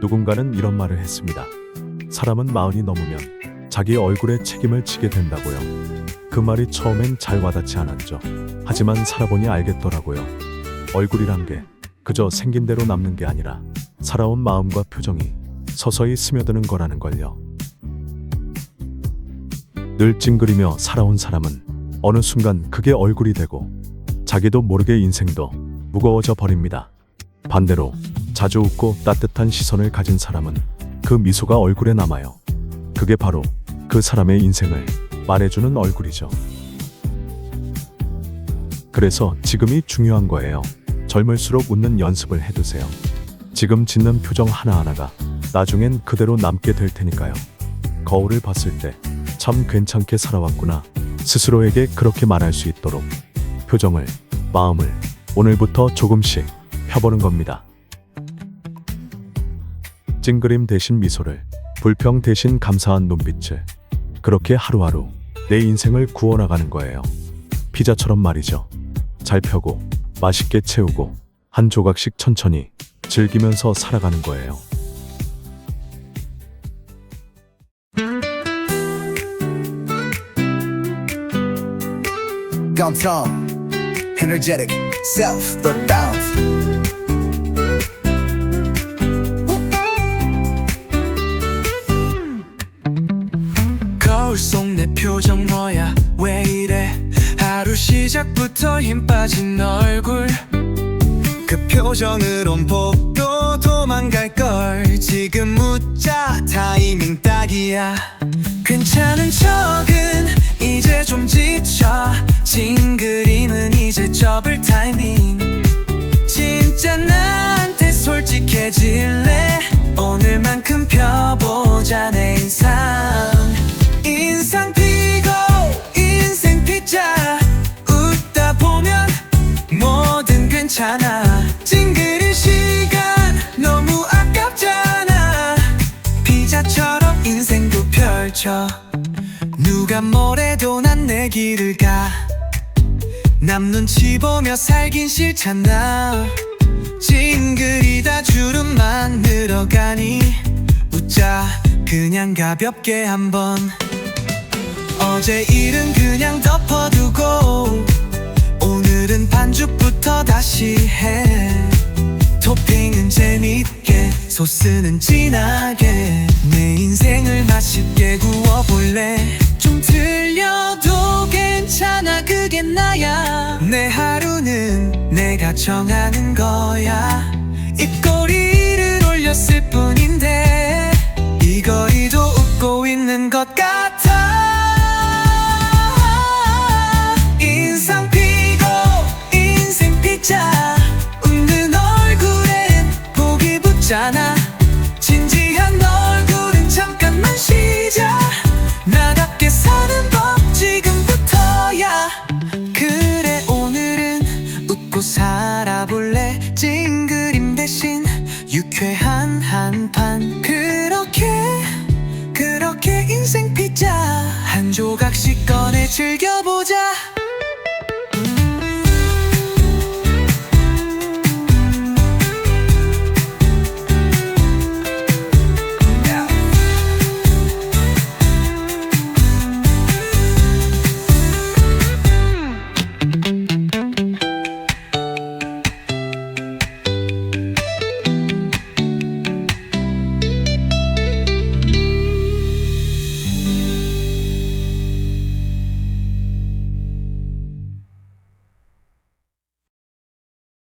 누군가는 이런 말을 했습니다. 사람은 마흔이 넘으면 자기 얼굴에 책임을 지게 된다고요. 그 말이 처음엔 잘 와닿지 않았죠. 하지만 살아보니 알겠더라고요. 얼굴이란 게 그저 생긴 대로 남는 게 아니라 살아온 마음과 표정이 서서히 스며드는 거라는 걸요. 늘 찡그리며 살아온 사람은 어느 순간 그게 얼굴이 되고 자기도 모르게 인생도 무거워져 버립니다. 반대로 자주 웃고 따뜻한 시선을 가진 사람은 그 미소가 얼굴에 남아요. 그게 바로 그 사람의 인생을 말해주는 얼굴이죠. 그래서 지금이 중요한 거예요. 젊을수록 웃는 연습을 해두세요. 지금 짓는 표정 하나하나가 나중엔 그대로 남게 될 테니까요. 거울을 봤을 때 참 괜찮게 살아왔구나. 스스로에게 그렇게 말할 수 있도록 표정을, 마음을 오늘부터 조금씩 펴보는 겁니다. 찡그림 대신 미소를, 불평 대신 감사한 눈빛을, 그렇게 하루하루 내 인생을 구워나가는 거예요. 피자처럼 말이죠. 잘 펴고, 맛있게 채우고, 한 조각씩 천천히 즐기면서 살아가는 거예요. 감성 energetic self the bounce 시작부터 힘 빠진 얼굴. 그 표정으론 복도 도망갈걸. 지금 묻자 타이밍 딱이야. 괜찮은 척은 이제 좀 지쳐. 징그림은 이제 접을 타이밍. 진짜 나한테 솔직해질 누가 뭐래도 난 내 길을 가. 남 눈치 보며 살긴 싫잖아. 찡그리다 주름만 늘어가니. 웃자 그냥 가볍게 한번. 어제 일은 그냥 덮어두고 오늘은 반죽부터 다시 해. 토핑은 재밌게 소스는 진하게. 내 인생을 맛있게 구워볼래 내 하루는 내가 정하는 거야 즐겨보자